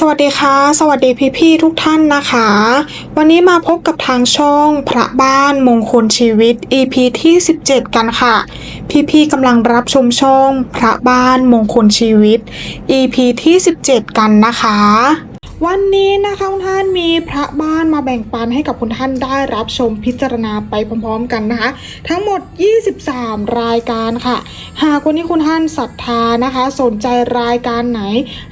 สวัสดีค่ะ สวัสดีพี่พี่ทุกท่านนะคะ วันนี้มาพบกับทางช่องพระบ้านมงคลชีวิต EP ที่ 17 กันค่ะ พี่พี่กำลังรับชมช่องพระบ้านมงคลชีวิต EP ที่ 17 กันนะคะ วันนี้นะคะคุณท่านมีพระบ้านมาแบ่งปันให้กับคุณท่านได้รับชมพิจารณาไปพร้อมๆกันนะคะ ทั้งหมด 23 รายการค่ะ หากวันนี้คุณท่านศรัทธานะคะ สนใจรายการไหน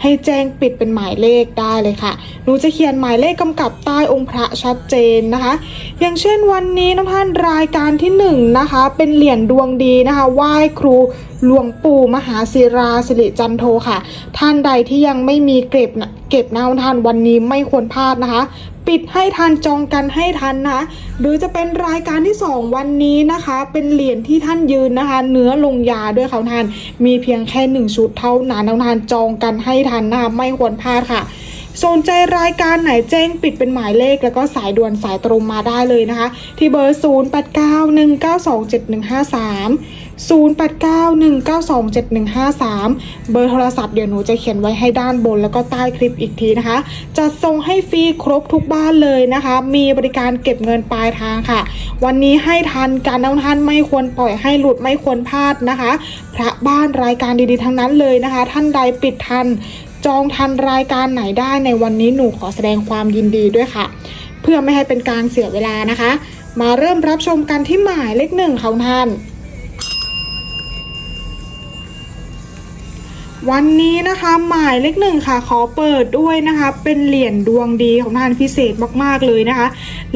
ให้แจ้งปิดเป็นหมายเลขได้เลยค่ะหนูจะเขียนหมายเลขกำกับใต้องค์พระชัดเจนนะคะ อย่างเช่นวันนี้นะท่านรายการที่หนึ่งนะคะเป็นเหรียญดวงดีนะคะไหว้ครู หลวงปู่มหาศิราสิริจันโทค่ะ ท่านใดที่ยังไม่มีเก็บนะเก็บนะท่านวันนี้ไม่ควรพลาดนะคะ ปิดให้ทันจองกันให้ทันนะหรือจะเป็นรายการที่ 2 วันนี้นะคะ เป็นเหรียญที่ท่านยืนนะคะ เนื้อลงยาด้วยค่ะท่าน มีเพียงแค่หนึ่งชุดเท่านั้นท่านจองกันให้ทันนะคะไม่ควรพลาดค่ะสนใจรายการไหนแจ้งปิดเป็นหมายเลขแล้วก็สายด่วนสายตรงมาได้เลยนะคะ ที่เบอร์ 0891927153 0891927153 เบอร์โทรศัพท์เดี๋ยวหนูจะเขียนไว้ให้ด้านบนแล้วก็ใต้คลิปอีกทีนะคะ จะส่งให้ฟรีครบทุกบ้านเลยนะคะ มีบริการเก็บเงินปลายทางค่ะ วันนี้ให้ทันการน้องท่านไม่ควรปล่อยให้หลุดไม่ควรพลาดนะคะ พระบ้านรายการดีๆทั้งนั้นเลยนะคะ ท่านใดปิดทัน จองทันรายการไหนได้ในวันนี้หนูขอแสดงความยินดีด้วยค่ะ เพื่อไม่ให้เป็นการเสียเวลานะคะ มาเริ่มรับชมกันที่หมายเลขหนึ่งของท่าน วันนี้นะคะหมายเลขหนึ่งค่ะ ขอเปิดด้วยนะคะ เป็นเหรียญดวงดีของท่านพิเศษมากๆเลยนะคะ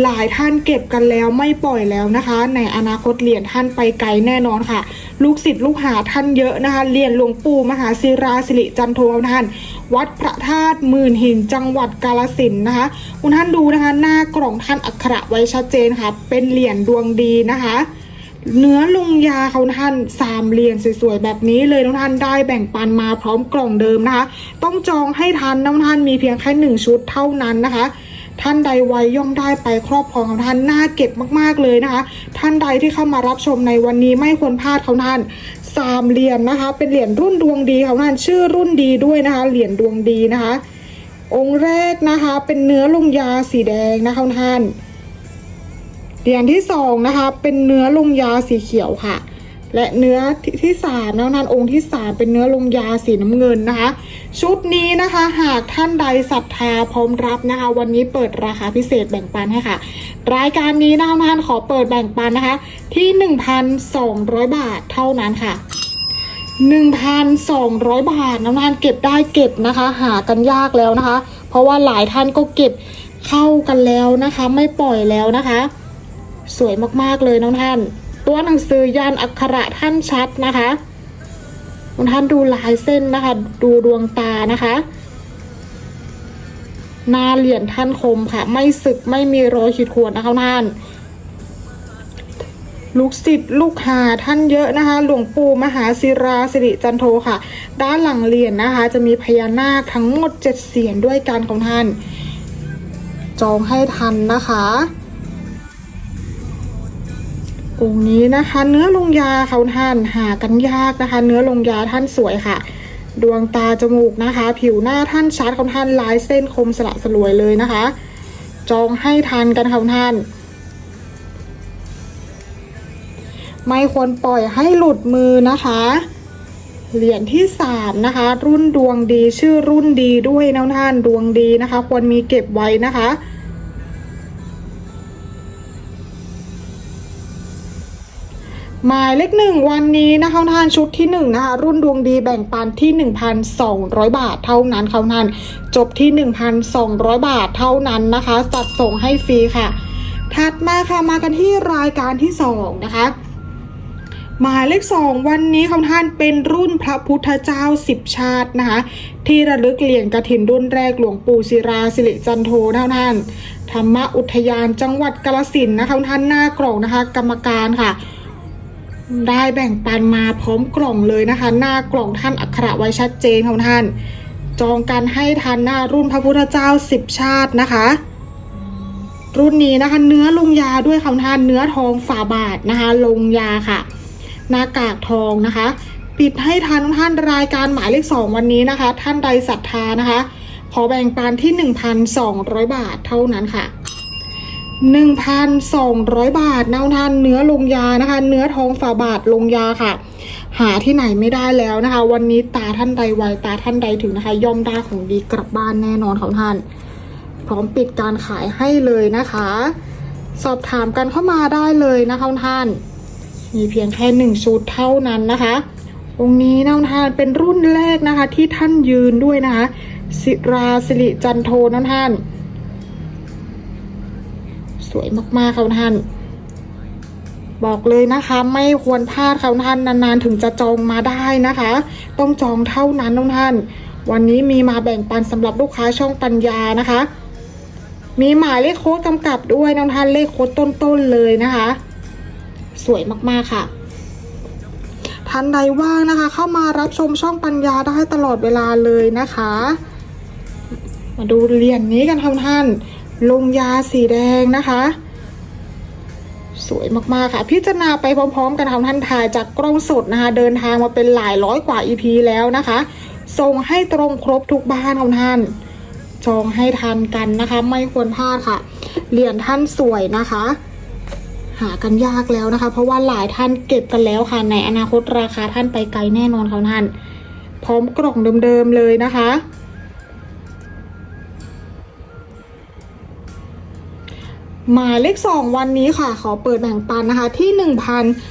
หลายท่านเก็บกันแล้วไม่ปล่อยแล้วนะคะ ในอนาคตเหรียญท่านไปไกลแน่นอนค่ะ ลูกศิษย์ลูกหาท่านเยอะนะคะเหรียญหลวงปู่มหาศิราสิริจันโทท่าน วัดพระธาตุหมื่นหินจังหวัดกาลสินนะคะคุณท่านดูนะคะ หน้ากล่องท่านอักขระไว้ชัดเจนค่ะ เป็นเหรียญดวงดีนะคะ เนื้อลุงยาเขาท่านสามเหรียญสวยๆแบบนี้เลยน้องท่านได้แบ่งปันมาพร้อมกล่องเดิมนะคะ ต้องจองให้ทันน้องท่านมีเพียงแค่หนึ่งชุดเท่านั้นนะคะท่านใดไวย่อมได้ไปครอบครองของท่านน่าเก็บมากๆเลยนะคะ ท่านใดที่เข้ามารับชมในวันนี้ไม่ควรพลาดเขาท่านสามเหรียญนะคะ เป็นเหรียญรุ่นดวงดีของท่านชื่อรุ่นดีด้วยนะคะ เหรียญดวงดีนะคะ องค์แรกนะคะ เป็นเนื้อลุงยาสีแดงนะคะท่าน เหรียญที่สองนะคะ เป็นเนื้อลงยาสีเขียวค่ะ และเนื้อที่ที่สามนะท่านองค์ที่สามเป็นเนื้อลงยาสีน้ำเงินนะคะ ชุดนี้นะคะหากท่านใดศรัทธาพร้อมรับนะคะ วันนี้เปิดราคาพิเศษแบ่งปันให้ค่ะ รายการนี้นะคะท่านขอเปิดแบ่งปันนะคะ ที่ 1,200 บาทเท่านั้นค่ะ1,200 บาทน้ำทานเก็บได้เก็บนะคะ หากันยากแล้วนะคะ เพราะว่าหลายท่านก็เก็บเข้ากันแล้วนะคะ ไม่ปล่อยแล้วนะคะ สวยมากๆเลยน้องท่าน ตัวหนังสือยันอักขระท่านชัดนะคะน้องท่านดูลายเส้นนะคะ ดูดวงตานะคะหน้าเหรียญท่านคมค่ะ ไม่สึกไม่มีรอยขีดข่วนนะคะท่าน ลูกศิษย์ลูกหาท่านเยอะนะคะ หลวงปู่มหาศิราสิริจันโทค่ะ ด้านหลังเหรียญนะคะ จะมีพญานาคทั้งหมดเจ็ดเสียนด้วยกันของท่าน จองให้ทันนะคะ องค์นี้นะคะ เนื้อลงยาเขาท่านหากันยากนะคะ เนื้อลงยาท่านสวยค่ะ ดวงตาจมูกนะคะ ผิวหน้าท่านชัดเของท่านลายเส้นคมสละสลวยเลยนะคะ จองให้ทันกันค่ะท่านไม่ควรปล่อยให้หลุดมือนะคะเหรียญที่สามนะคะ รุ่นดวงดีชื่อรุ่นดีด้วยนะท่านดวงดีนะคะ ควรมีเก็บไว้นะคะ หมายเลขหนึ่งวันนี้นะคะท่านชุดที่หนึ่งนะคะรุ่นดวงดีแบ่งปันที่ 1,200 บาทเท่านั้นค่ะท่านจบที่ 1,200 บาทเท่านั้นนะคะจัดส่งให้ฟรีค่ะ ถัดมาค่ะมากันที่รายการที่สองนะคะหมายเลขสองวันนี้ของท่านเป็นรุ่นพระพุทธเจ้าสิบชาตินะคะที่ระลึกเหรียญกระถินรุ่นแรกหลวงปู่ศิราสิริจันโทเท่านั้นธรรมอุทยานจังหวัดกาฬสินนะคะท่านหน้ากล่องนะคะ กรรมการค่ะ ได้แบ่งปันมาพร้อมกล่องเลยนะคะ หน้ากล่องท่านอักขระไว้ชัดเจนของท่าน จองกันให้ทันหน้ารุ่นพระพุทธเจ้าสิบชาตินะคะ รุ่นนี้นะคะ เนื้อลงยาด้วยค่ะท่านเนื้อทองฝาบาทนะคะ ลงยาค่ะ หน้ากากทองนะคะ ปิดให้ทันท่านรายการหมายเลขสองวันนี้นะคะ ท่านใดศรัทธานะคะ ขอแบ่งปันที่ 1,200 บาทเท่านั้นค่ะ 1,200 บาทนะท่านเนื้อลงยานะคะ เนื้อทองฝาบาทลงยาค่ะ หาที่ไหนไม่ได้แล้วนะคะ วันนี้ตาท่านใดไวตาท่านใดถึงนะคะ ย่อมได้ของดีกลับบ้านแน่นอนของท่าน พร้อมปิดการขายให้เลยนะคะ สอบถามกันเข้ามาได้เลยนะคะท่าน มีเพียงแค่หนึ่งชุดเท่านั้นนะคะ องค์นี้นะท่านเป็นรุ่นแรกนะคะ ที่ท่านยืนด้วยนะคะ สิราสิริจันโทนะท่าน สวยมากๆค่ะท่าน บอกเลยนะคะ ไม่ควรพลาดค่ะท่านนานๆ ถึงจะจองมาได้นะคะ ต้องจองเท่านั้นท่าน วันนี้มีมาแบ่งปันสำหรับลูกค้าช่องปัญญานะคะ มีหมายเลขโค้ดกำกับด้วยนะท่านเลขโค้ดต้นๆเลยนะคะ สวยมากๆค่ะท่านใดว่างนะคะ เข้ามารับชมช่องปัญญาได้ตลอดเวลาเลยนะคะ มาดูเหรียญนี้กันค่ะท่าน ลงยาสีแดงนะคะ สวยมากๆค่ะ พิจารณาไปพร้อมๆ กันค่ะท่านถ่ายจากกล้องสดนะคะ เดินทางมาเป็นหลายร้อยกว่า EP แล้วนะคะ ส่งให้ตรงครบทุกบ้านค่ะท่าน จองให้ทันกันนะคะ ไม่ควรพลาดค่ะ เหรียญท่านสวยนะคะ หากันยากแล้วนะคะ เพราะว่าหลายท่านเก็บกันแล้วค่ะ ในอนาคตราคาท่านไปไกลแน่นอนค่ะท่าน พร้อมกล่องเดิมๆเลยนะคะ หมายเลขสองวันนี้ค่ะ ขอเปิดแบ่งปันนะคะที่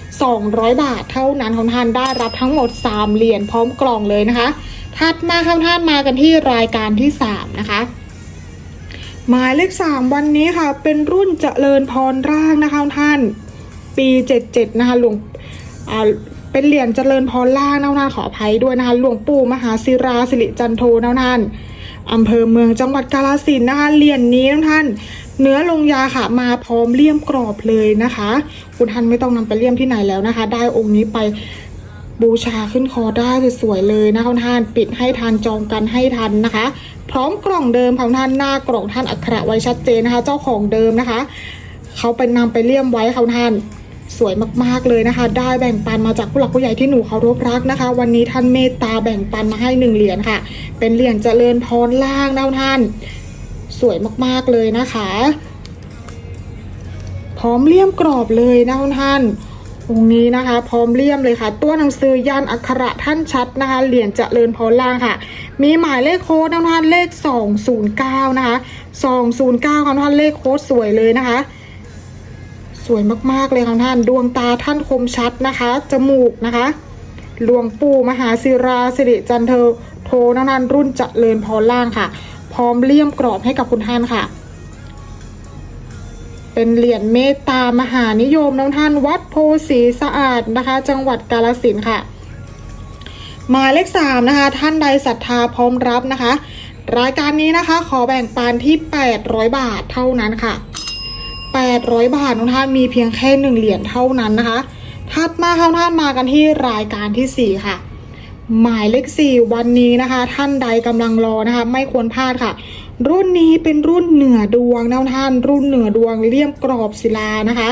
1,200 บาทเท่านั้นของท่านได้รับทั้งหมด 3 เหรียญพร้อมกล่องเลยนะคะ ถัดมาค่ะท่านมากันที่รายการที่ 3 นะคะ หมายเลข 3 วันนี้ค่ะ เป็นรุ่นเจริญพรร่างนะคะท่านปี 77 นะคะหลวงเป็นเหรียญเจริญพรล่างนะท่าขออภัยด้วยนะคะหลวงปู่มหาศิราสิริจันโทนะท่าน อำเภอเมืองจังหวัดกาฬสินธุ์นะคะเหรียญนี้นะท่าน เนื้อลงยาค่ะ มาพร้อมเลี่ยมกรอบเลยนะคะ คุณท่านไม่ต้องนำไปเลี่ยมที่ไหนแล้วนะคะ ได้องค์นี้ไปบูชาขึ้นคอได้สวยๆเลยนะคะท่านปิดให้ทันจองกันให้ทันนะคะ พร้อมกล่องเดิมของท่านหน้ากล่องท่านอักขระไว้ชัดเจนนะคะ เจ้าของเดิมนะคะเขาไปนำไปเลี่ยมไว้ค่ะท่าน สวยมากๆเลยนะคะ ได้แบ่งปันมาจากผู้หลักผู้ใหญ่ที่หนูเคารพรักนะคะ วันนี้ท่านเมตตาแบ่งปันมาให้หนึ่งเหรียญค่ะ เป็นเหรียญเจริญพรล่างนะท่าน สวยมากๆเลยนะคะ พร้อมเลี่ยมกรอบเลยนะท่านองค์นี้นะคะ พร้อมเลี่ยมเลยค่ะ ตัวหนังสือยันอักขระท่านชัดนะคะ เหรียญเจริญพรล่างค่ะ มีหมายเลขโค้ดนะท่านเลข 209 นะคะ 209ค่ะท่านเลขโค้ดสวยเลยนะคะ สวยมากๆเลยค่ะท่านดวงตาท่านคมชัดนะคะ จมูกนะคะ หลวงปู่มหาศิราสิริจันเทโทนะท่นรุ่นเจริญพรล่างค่ะ พร้อมเลี่ยมกรอบให้กับคุณท่านค่ะ เป็นเหรียญเมตตามหานิยมน้องท่านวัดโพสีสะอาดนะคะ จังหวัดกาฬสินค่ะหมายเลขสามนะคะ ท่านใดศรัทธาพร้อมรับนะคะ รายการนี้นะคะ ขอแบ่งปันที่ 800 บาทเท่านั้นค่ะ 800 บาทน้องท่านมีเพียงแค่หนึ่งเหรียญเท่านั้นนะคะถัดมาค่ะท่านมากันที่รายการที่ 4 ค่ะ หมายเลขสี่วันนี้นะคะ ท่านใดกำลังรอนะคะ ไม่ควรพลาดค่ะ รุ่นนี้เป็นรุ่นเหนือดวงนะท่าน รุ่นเหนือดวงเลี่ยมกรอบศิลานะคะ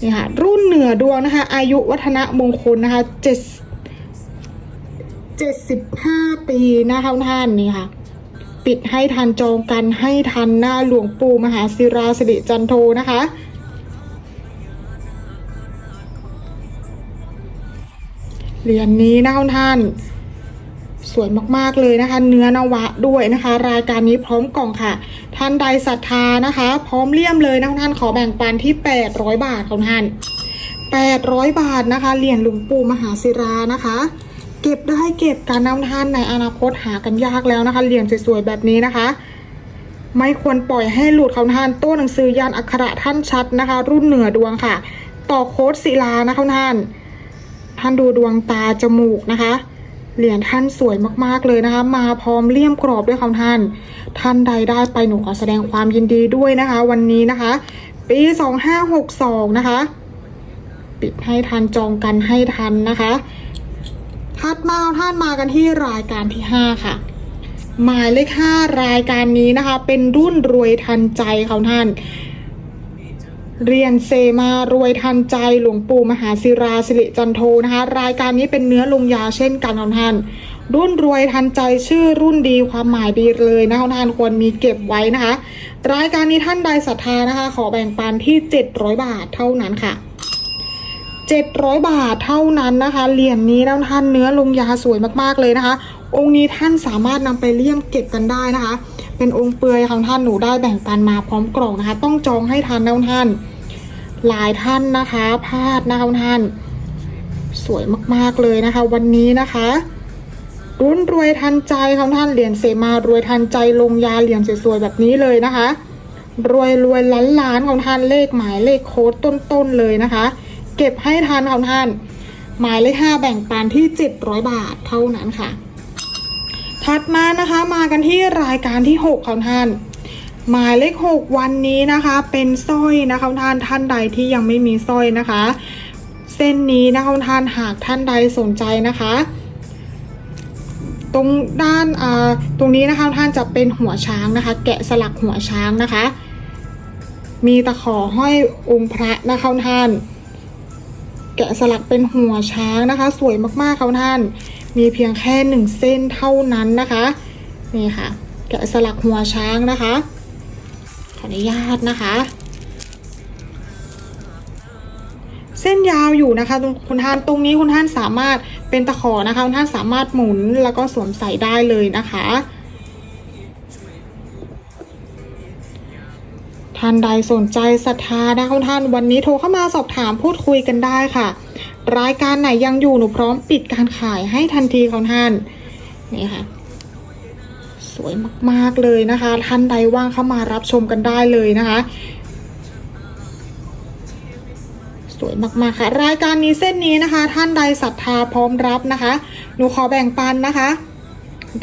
นี่ค่ะรุ่นเหนือดวงนะคะ อายุวัฒนะมงคลนะคะเจ็ดเจ็ดสิบห้าปีนะคะท่านนี่ค่ะ ปิดให้ทันจองกันให้ทันหน้าหลวงปู่มหาศิราสิริจันโทนะคะเหรียญนี้นะคะท่าน สวยมากๆเลยนะคะ เนื้อนวะด้วยนะคะ รายการนี้พร้อมกล่องค่ะ ท่านใดศรัทธานะคะ พร้อมเลี่ยมเลยนะท่านขอแบ่งปันที่ 800 บาทของท่าน 800 บาทนะคะเหรียญหลวงปู่มหาศิรานะคะ เก็บได้เก็บกันนะท่านในอนาคตหากันยากแล้วนะคะ เหรียญสวยๆแบบนี้นะคะ ไม่ควรปล่อยให้หลุดเขาท่านตัวหนังสือยันอักขระท่านชัดนะคะ รุ่นเหนือดวงค่ะ ต่อโค้ดศิลานะคะท่าน ท่านดูดวงตาจมูกนะคะ เหรียญท่านสวยมากๆเลยนะคะ มาพร้อมเลี่ยมกรอบด้วยค่ะท่าน ท่านใดได้ไปหนูขอแสดงความยินดีด้วยนะคะ วันนี้นะคะ ปี2562นะคะปิดให้ทันจองกันให้ทันนะคะ ถัดมาท่านมากันที่รายการที่ 5 ค่ะ หมายเลข5รายการนี้นะคะ เป็นรุ่นรวยทันใจค่ะท่าน เรียนเซมารวยทันใจหลวงปู่มหาศิราสิริจันโทนะคะ รายการนี้เป็นเนื้อลงยาเช่นกันของท่าน รุ่นรวยทันใจชื่อรุ่นดีความหมายดีเลยนะคะท่านควรมีเก็บไว้นะคะ รายการนี้ท่านใดศรัทธานะคะ ขอแบ่งปันที่ 700 บาทเท่านั้นค่ะ 700 บาทเท่านั้นนะคะ เหรียญนี้นะท่านเนื้อลงยาสวยมากๆเลยนะคะ องค์นี้ท่านสามารถนำไปเลี่ยมเก็บกันได้นะคะ เป็นองค์เปลือยของท่านหนูได้แบ่งปันมาพร้อมกล่องนะคะ ต้องจองให้ทันนะท่าน หลายท่านนะคะพลาดนะคะท่าน สวยมากๆเลยนะคะ วันนี้นะคะรุ่นรวยทันใจของท่านเหรียญเสมารวยทันใจลงยาเหรียญสวยๆแบบนี้เลยนะคะ รวยรวยล้านล้านของท่านเลขหมายเลขโค้ดต้นๆเลยนะคะ เก็บให้ทันของท่าน หมายเลขห้าแบ่งปันที่ 700 บาทเท่านั้นค่ะ ถัดมานะคะมากันที่รายการที่6ของท่านหมายเลข 6 วันนี้นะคะเป็นสร้อยนะคะท่านท่านใดที่ยังไม่มีสร้อยนะคะ เส้นนี้นะคะท่านหากท่านใดสนใจนะคะ ตรงด้านตรงนี้นะคะท่านจะเป็นหัวช้างนะคะ แกะสลักหัวช้างนะคะ มีตะขอห้อยองค์พระนะคะท่าน แกะสลักเป็นหัวช้างนะคะ สวยมากๆค่ะท่าน มีเพียงแค่หนึ่งเส้นเท่านั้นนะคะนี่ค่ะ แกะสลักหัวช้างนะคะ ขออนุญาตนะคะ เส้นยาวอยู่นะคะคุณท่านตรงนี้คุณท่านสามารถเป็นตะขอนะคะคุณท่านสามารถหมุนแล้วก็สวมใส่ได้เลยนะคะานใดสนใจศรัทธานะคะคุณท่านวันนี้โทรเข้ามาสอบถามพูดคุยกันได้ค่ะ รายการไหนยังอยู่หนูพร้อมปิดการขายให้ทันทีของท่านนี่ค่ะ สวยมากๆเลยนะคะ ท่านใดว่างเข้ามารับชมกันได้เลยนะคะสวยมากๆค่ะ รายการนี้เส้นนี้นะคะ ท่านใดศรัทธาพร้อมรับนะคะ หนูขอแบ่งปันนะคะ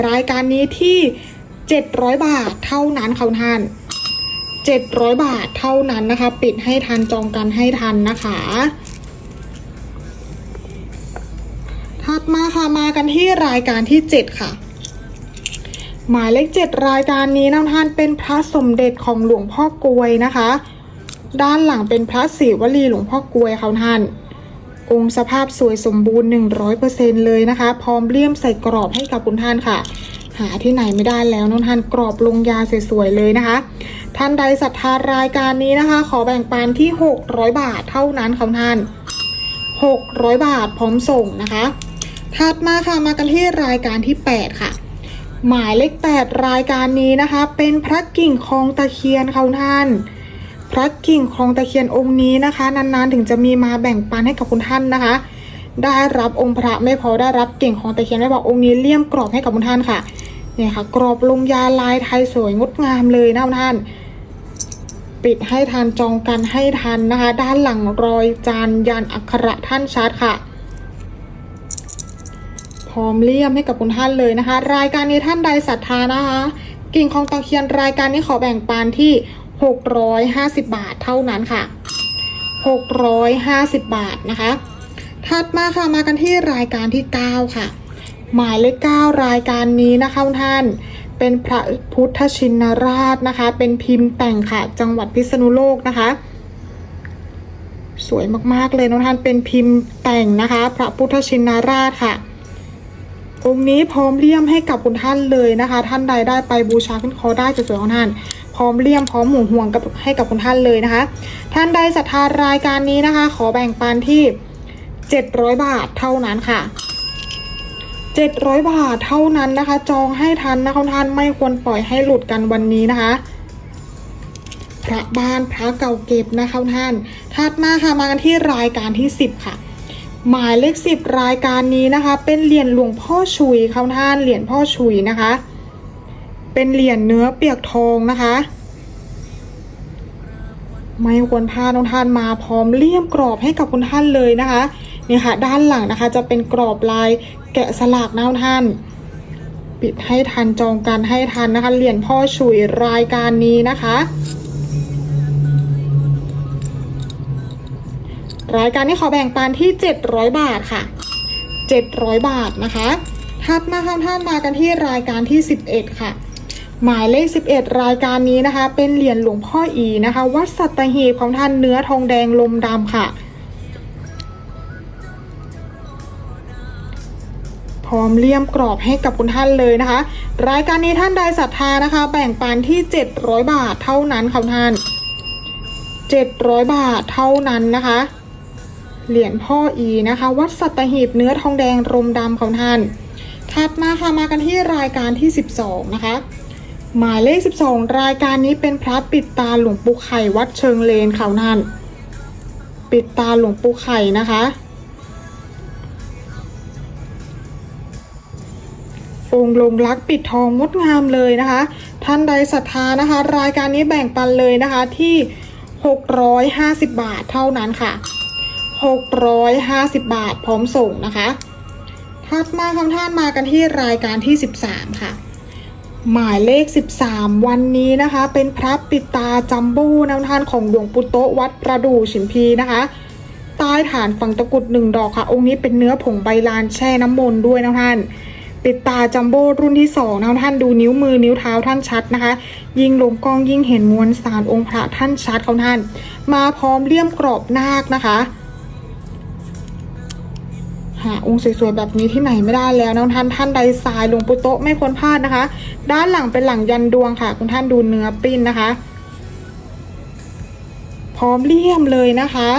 รายการนี้ที่ 700 บาทเท่านั้นค่ะท่าน 700 บาทเท่านั้นนะคะ ปิดให้ทันจองกันให้ทันนะคะ ถัดมาค่ะมากันที่รายการที่ 7 ค่ะ หมายเลขเจ็ดรายการนี้นะท่านเป็นพระสมเด็จของหลวงพ่อกลวยนะคะ ด้านหลังเป็นพระศิวลีหลวงพ่อกลวยเขาท่านองค์สภาพสวยสมบูรณ์ 100%เลยนะคะ พร้อมเลี่ยมใส่กรอบให้กับคุณท่านค่ะ หาที่ไหนไม่ได้แล้วน้องท่านกรอบลงยาสวยๆเลยนะคะ ท่านใดศรัทธารายการนี้นะคะ ขอแบ่งปันที่ 600 บาทเท่านั้นค่ะท่าน 600 บาทพร้อมส่งนะคะ ถัดมาค่ะมากันที่รายการที่ 8 ค่ะ หมายเลขแปดรายการนี้นะคะ เป็นพระกิ่งคองตะเคียนค่ะท่าน พระกิ่งคองตะเคียนองค์นี้นะคะ นานๆถึงจะมีมาแบ่งปันให้กับคุณท่านนะคะ ได้รับองค์พระไม่พอได้รับกิ่งคองตะเคียนไม่บอกองค์นี้เลี่ยมกรอบให้กับคุณท่านค่ะ เนี่ยค่ะ กรอบลงยาลายไทยสวยงดงามเลยนะท่าน ปิดให้ทันจองกันให้ทันนะคะ ด้านหลังรอยจานยันอักขระท่านชัดค่ะพร้อมเลี่ยมให้กับคุณท่านเลยนะคะ รายการนี้ท่านใดศรัทธานะคะ กิ่งของตะเคียนรายการนี้ขอแบ่งปันที่ 650 บาทเท่านั้นค่ะ 650 บาทนะคะ ถัดมาค่ะมากันที่รายการที่ 9 ค่ะ หมายเลข9รายการนี้นะคะท่าน เป็นพระพุทธชินราชนะคะ เป็นพิมพ์แต่งค่ะ จังหวัดพิษณุโลกนะคะ สวยมากๆเลยน้องท่านเป็นพิมพ์แต่งนะคะ พระพุทธชินราชค่ะองค์นี้พร้อมเลี่ยมให้กับคุณท่านเลยนะคะ ท่านใดได้ไปบูชาขึ้นคอได้จะสวยของท่าน พร้อมเลี่ยมพร้อมหมูห่วงกับให้กับคุณท่านเลยนะคะ ท่านใดศรัทธารายการนี้นะคะ ขอแบ่งปันที่ 700 บาทเท่านั้นค่ะ 700 บาทเท่านั้นนะคะ จองให้ทันนะคะท่านไม่ควรปล่อยให้หลุดกันวันนี้นะคะ พระบ้านพระเก่าเก็บนะคะท่านถัดมาค่ะมากันที่รายการที่ 10 ค่ะ หมายเลขสิบรายการนี้นะคะ เป็นเหรียญหลวงพ่อชุยเขาท่านเหรียญพ่อชุยนะคะ เป็นเหรียญเนื้อเปียกทองนะคะไม่ควรพลาดน้องท่านมาพร้อมเลี่ยมกรอบให้กับคุณท่านเลยนะคะ เนี่ยค่ะด้านหลังนะคะจะเป็นกรอบลายแกะสลักนะท่าน ปิดให้ทันจองกันให้ทันนะคะเหรียญพ่อชุยรายการนี้นะคะรายการนี้ขอแบ่งปันที่ 700 บาทค่ะ 700 บาทนะคะถัดมาค่ะท่านมากันที่รายการที่ 11 ค่ะ หมายเลข 11 รายการนี้นะคะ เป็นเหรียญหลวงพ่ออีนะคะ วัดสัตหีบของท่านเนื้อทองแดงลมดำค่ะ พร้อมเลี่ยมกรอบให้กับคุณท่านเลยนะคะ รายการนี้ท่านใดศรัทธานะคะ แบ่งปันที่ 700 บาทเท่านั้นค่ะท่าน 700 บาทเท่านั้นนะคะ เหรียญพ่ออีนะคะ วัดสัตหีบเนื้อทองแดงรมดำของท่าน ถัดมาค่ะมากันที่รายการที่ 12 นะคะ หมายเลข 12 รายการนี้เป็นพระปิดตาหลวงปู่ไข่วัดเชิงเลนเขาท่าน ปิดตาหลวงปู่ไข่นะคะ องค์ลงรักปิดทองงดงามเลยนะคะ ท่านใดศรัทธานะคะ รายการนี้แบ่งปันเลยนะคะที่ 650 บาทเท่านั้นค่ะ 650 บาทพร้อมส่งนะคะถัดมาคำท่านมากันที่รายการที่ 13 ค่ะ หมายเลข 13 วันนี้นะคะ เป็นพระปิตาจัมโบ้น้ำท่านของหลวงปู่โตวัดประดู่ฉิมพีนะคะใต้ฐานฝั่งตะกุดหนึ่งดอกค่ะ องค์นี้เป็นเนื้อผงใบลานแช่น้ำมนต์ด้วยนะท่าน ปิดตาจัมโบ้รุ่นที่สองนะท่านดูนิ้วมือนิ้วเท้าท่านชัดนะคะ ยิ่งลงกล้องยิ่งเห็นมวลสารองค์พระท่านชัดเขาท่าน มาพร้อมเลี่ยมกรอบนาคนะคะหาองค์สวยๆแบบนี้ที่ไหนไม่ได้แล้วนะท่านท่านใดสายลงปูโตะไม่ควรพลาดนะคะ ด้านหลังเป็นหลังยันดวงค่ะ คุณท่านดูเนื้อปิ้นนะคะ พร้อมเลี่ยมเลยนะคะ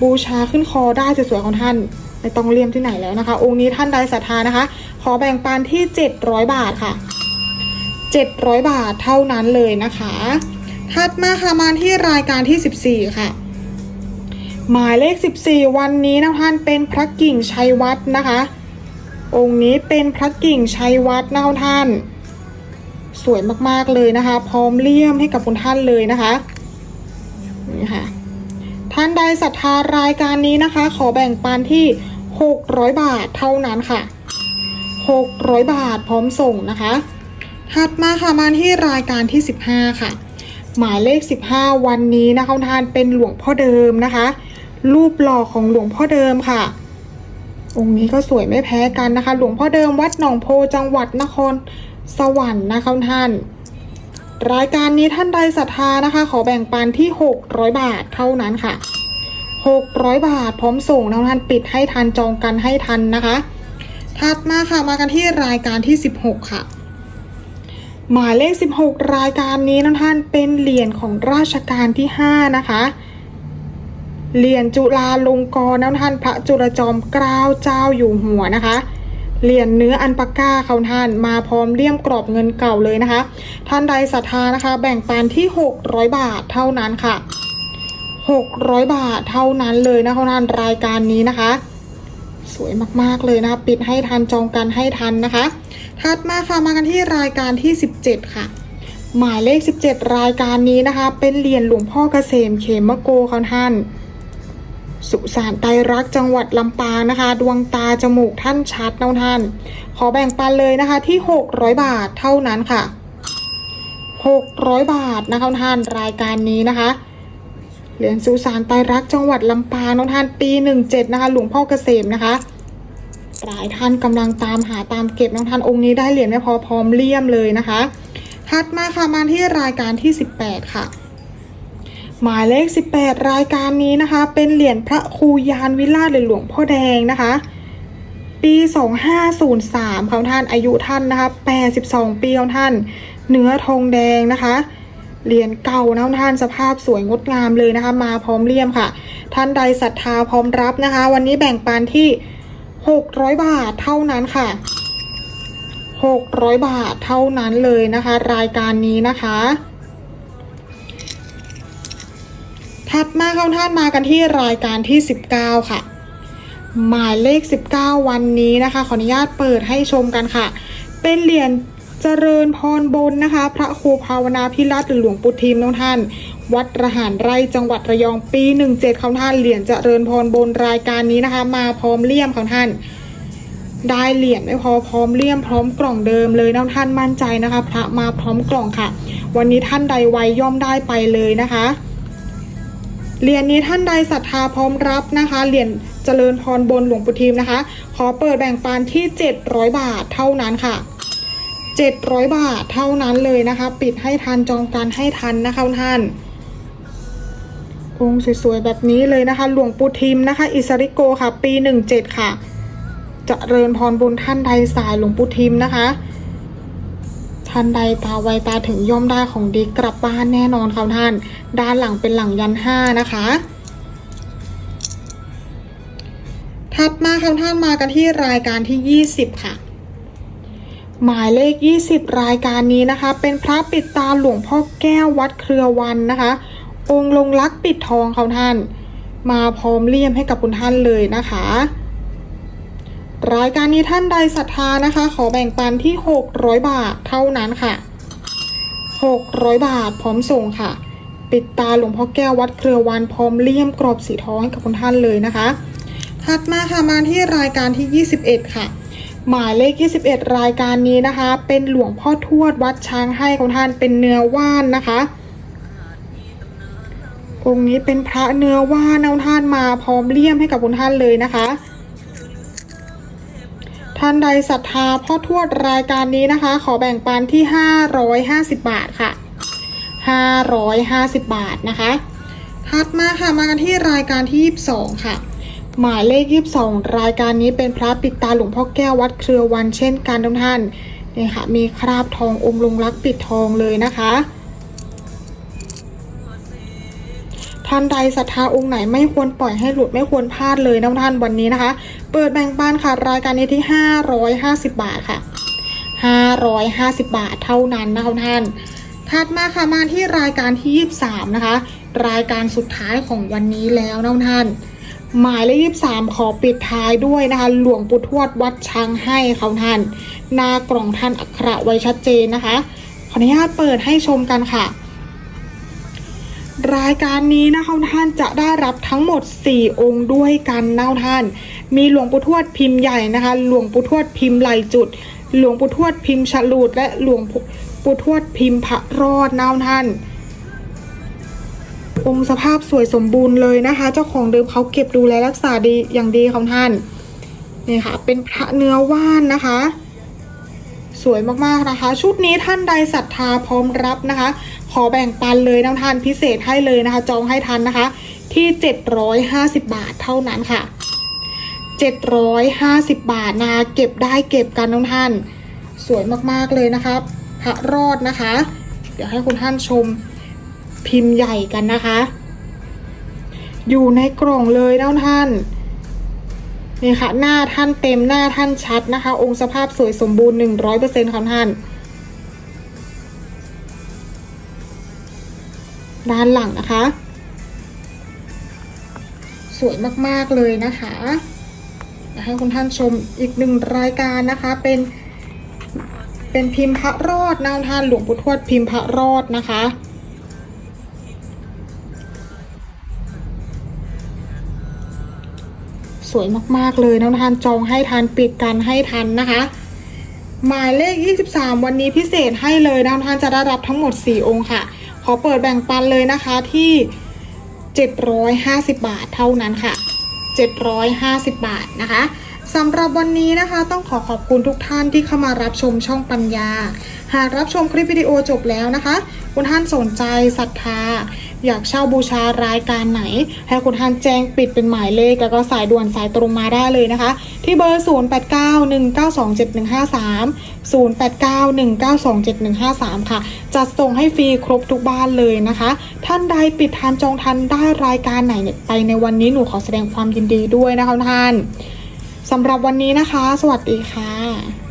บูชาขึ้นคอได้สวยๆของท่านไม่ต้องเลี่ยมที่ไหนแล้วนะคะ องค์นี้ท่านใดศรัทธานะคะ ขอแบ่งปันที่ 700 บาทค่ะ 700 บาทเท่านั้นเลยนะคะ ถัดมาค่ะมาที่รายการที่ 14 ค่ะ หมายเลข 14 วันนี้นะท่านเป็นพระกิ่งชัยวัฒน์นะคะ องค์นี้เป็นพระกิ่งชัยวัฒน์นะท่าน สวยมากๆเลยนะคะ พร้อมเลี่ยมให้กับคุณท่านเลยนะคะนี่ค่ะท่านใดศรัทธารายการนี้นะคะ ขอแบ่งปันที่ 600 บาทเท่านั้นค่ะ 600 บาทพร้อมส่งนะคะ ถัดมาค่ะมาที่รายการที่ 15 ค่ะ หมายเลข 15 วันนี้นะคะทานเป็นหลวงพ่อเดิมนะคะ รูปหล่อของหลวงพ่อเดิมค่ะ องค์นี้ก็สวยไม่แพ้กันนะคะ หลวงพ่อเดิมวัดหนองโพจังหวัดนครสวรรค์นะคะท่าน รายการนี้ท่านใดศรัทธานะคะ ขอแบ่งปันที่ 600 บาทเท่านั้นค่ะ 600 บาทพร้อมส่งนะท่านปิดให้ทันจองกันให้ทันนะคะ ถัดมาค่ะมากันที่รายการที่ 16 ค่ะ หมายเลข 16 รายการนี้นะท่านเป็นเหรียญของราชการที่ 5 นะคะเหรียญจุฬาลงกรณ์นะท่านพระจุลจอมเกล้าเจ้าอยู่หัวนะคะเหรียญเนื้ออันปาก้าเขาท่านมาพร้อมเลี่ยมกรอบเงินเก่าเลยนะคะ ท่านใดศรัทธานะคะ แบ่งปันที่ 600 บาทเท่านั้นค่ะ 600 บาทเท่านั้นเลยนะคะท่านรายการนี้นะคะ สวยมากๆเลยนะ ปิดให้ทันจองกันให้ทันนะคะ ถัดมาค่ะมากันที่รายการที่ 17 ค่ะ หมายเลข 17 รายการนี้นะคะ เป็นเหรียญหลวงพ่อเกษมเขมโกเขาท่าน สุสานไตรรักจังหวัดลำปางนะคะ ดวงตาจมูกท่านชัดนะท่าน ขอแบ่งปันเลยนะคะที่ 600 บาทเท่านั้นค่ะ 600 บาทนะคะท่านรายการนี้นะคะ เหรียญสุสานไตรรักจังหวัดลำปางน้องท่านปี17นะคะ หลวงพ่อเกษมนะคะหลายท่านกำลังตามหาตามเก็บน้องท่านองค์นี้ได้เหรียญไม่พอพร้อมเลี่ยมเลยนะคะถัดมาค่ะมาที่รายการที่ 18 ค่ะ หมายเลข 18 รายการนี้นะคะ เป็นเหรียญพระครูยานวิราชหรือหลวงพ่อแดงนะคะ ปี 2503ของท่านอายุท่านนะคะ 82 ปีของท่าน เนื้อทองแดงนะคะ เหรียญเก่านะท่านสภาพสวยงดงามเลยนะคะ มาพร้อมเลี่ยมค่ะ ท่านใดศรัทธาพร้อมรับนะคะ วันนี้แบ่งปันที่ 600 บาทเท่านั้นค่ะ 600 บาทเท่านั้นเลยนะคะ รายการนี้นะคะ ถัดมาเข้าท่านมากันที่รายการที่ 19 ค่ะ หมายเลข 19 วันนี้นะคะ ขออนุญาตเปิดให้ชมกันค่ะ เป็นเหรียญ เจริญพรบนนะคะ พระครูภาวนาพิรัตหรือหลวงปู่ทิมน้องท่าน วัดระหารไร่จังหวัดระยองปี 17ของท่านเหรียญเจริญพรบนรายการนี้นะคะ มาพร้อมเลี่ยมของท่าน ได้เหรียญไม่พอพร้อมเลี่ยมพร้อมกล่องเดิมเลยนะท่านมั่นใจนะคะ พระมาพร้อมกล่องค่ะ วันนี้ท่านใดไวย่อมได้ไปเลยนะคะเหรียญนี้ท่านใดศรัทธาพร้อมรับนะคะเหรียญเจริญพรบนหลวงปู่ทิมนะคะ ขอเปิดแบ่งปันที่ 700 บาทเท่านั้นค่ะ 700 บาทเท่านั้นเลยนะคะ ปิดให้ทันจองการให้ทันนะคะท่านองค์สวยๆแบบนี้เลยนะคะ หลวงปู่ทิมนะคะ อิสริโกค่ะ ปี 17 ค่ะเจะเริญพรบุญท่านใดสายหลวงปู่ทิมนะคะท่านใดตาไวตาถึงย่อมได้ของดีกลับบ้านแน่นอนค่ะท่าน ด้านหลังเป็นหลังยันห้านะคะ ถัดมาค่ะท่านมากันที่รายการที่ 20 ค่ะ หมายเลข 20 รายการนี้นะคะ เป็นพระปิดตาหลวงพ่อแก้ววัดเครือวันนะคะ องค์ลงลักษ์ปิดทองค่ะท่าน มาพร้อมเลี่ยมให้กับคุณท่านเลยนะคะ รายการนี้ท่านใดศรัทธานะคะ ขอแบ่งปันที่ 600 บาทเท่านั้นค่ะ 600 บาทพร้อมส่งค่ะ ปิดตาหลวงพ่อแก้ววัดเครือวันพร้อมเลี่ยมกรอบสีทองให้กับคุณท่านเลยนะคะถัดมาค่ะมาที่รายการที่ 21 ค่ะ หมายเลข 21 รายการนี้นะคะ เป็นหลวงพ่อทวดวัดช้างให้ของท่านเป็นเนื้อว่านนะคะองค์นี้เป็นพระเนื้อว่านเอาท่านมาพร้อมเลี่ยมให้กับคุณท่านเลยนะคะ ท่านใดศรัทธาพ่อทวดรายการนี้นะคะ ขอแบ่งปันที่ 550 บาทค่ะ 550 บาทนะคะถัดมาค่ะมากันที่รายการที่ 22 ค่ะ หมายเลข22รายการนี้เป็นพระปิดตาหลวงพ่อแก้ววัดเครือวันเช่นกันทุกท่านนี่ค่ะมีคราบทององค์ลงรักปิดทองเลยนะคะท่านใดศรัทธาองค์ไหนไม่ควรปล่อยให้หลุดไม่ควรพลาดเลยนะท่านวันนี้นะคะ เปิดแบ่งปันค่ะรายการนี้ที่ 550 บาทค่ะ 550 บาทเท่านั้นนะคะท่านถัดมาค่ะมาที่รายการที่ 23 นะคะ รายการสุดท้ายของวันนี้แล้วนะท่าน หมายเลข23ขอปิดท้ายด้วยนะคะ หลวงปู่ทวดวัดช้างให้เขาท่าน หน้ากล่องท่านอักขระไว้ชัดเจนนะคะ ขออนุญาตเปิดให้ชมกันค่ะ รายการนี้นะคะท่านจะได้รับทั้งหมด 4 องค์ด้วยกันนะท่าน มีหลวงปู่ทวดพิมพ์ใหญ่นะคะ หลวงปู่ทวดพิมพ์ไหลจุด หลวงปู่ทวดพิมพ์ฉลูดและหลวงปู่ทวดพิมพ์พระรอดนะท่าน องค์สภาพสวยสมบูรณ์เลยนะคะ เจ้าของเดิมเขาเก็บดูแลรักษาดีอย่างดีของท่านนี่ค่ะ เป็นพระเนื้อว่านนะคะ สวยมากๆนะคะ ชุดนี้ท่านใดศรัทธาพร้อมรับนะคะ ขอแบ่งปันเลยนะท่านพิเศษให้เลยนะคะ จองให้ทันนะคะ ที่ 750 บาทเท่านั้นค่ะ 750 บาทนะคะ เก็บได้เก็บกันน้องท่าน สวยมากๆเลยนะคะพระรอดนะคะ เดี๋ยวให้คุณท่านชม พิมพ์ใหญ่กันนะคะ อยู่ในกล่องเลยนะท่านนี่ค่ะ หน้าท่านเต็มหน้าท่านชัดนะคะ องค์สภาพสวยสมบูรณ์100%ของท่าน ด้านหลังนะคะ สวยมากๆเลยนะคะให้คุณท่านชมอีกหนึ่งรายการนะคะเป็นเป็นพิมพ์พระรอดนะท่านหลวงปู่ทวดพิมพ์พระรอดนะคะ สวยมากๆเลยนะท่านจองให้ทันปิดกันให้ทันนะคะ หมายเลข 23 วันนี้พิเศษให้เลยนะท่านจะได้รับทั้งหมด 4 องค์ค่ะ ขอเปิดแบ่งปันเลยนะคะที่ 750 บาทเท่านั้นค่ะ 750 บาทนะคะสำหรับวันนี้นะคะ ต้องขอขอบคุณทุกท่านที่เข้ามารับชมช่องปัญญา หากรับชมคลิปวิดีโอจบแล้วนะคะ คุณท่านสนใจศรัทธา อยากเช่าบูชารายการไหน ให้คุณท่านแจ้งปิดเป็นหมายเลข แล้วก็สายด่วนสายตรงมาได้เลยนะคะ ที่เบอร์ 0891927153 0891927153 ค่ะ จัดส่งให้ฟรีครบทุกบ้านเลยนะคะ ท่านใดปิดทันจองทันได้รายการไหนเนี่ยไปในวันนี้หนูขอแสดงความยินดีด้วยนะคะท่านสำหรับวันนี้นะคะ สวัสดีค่ะ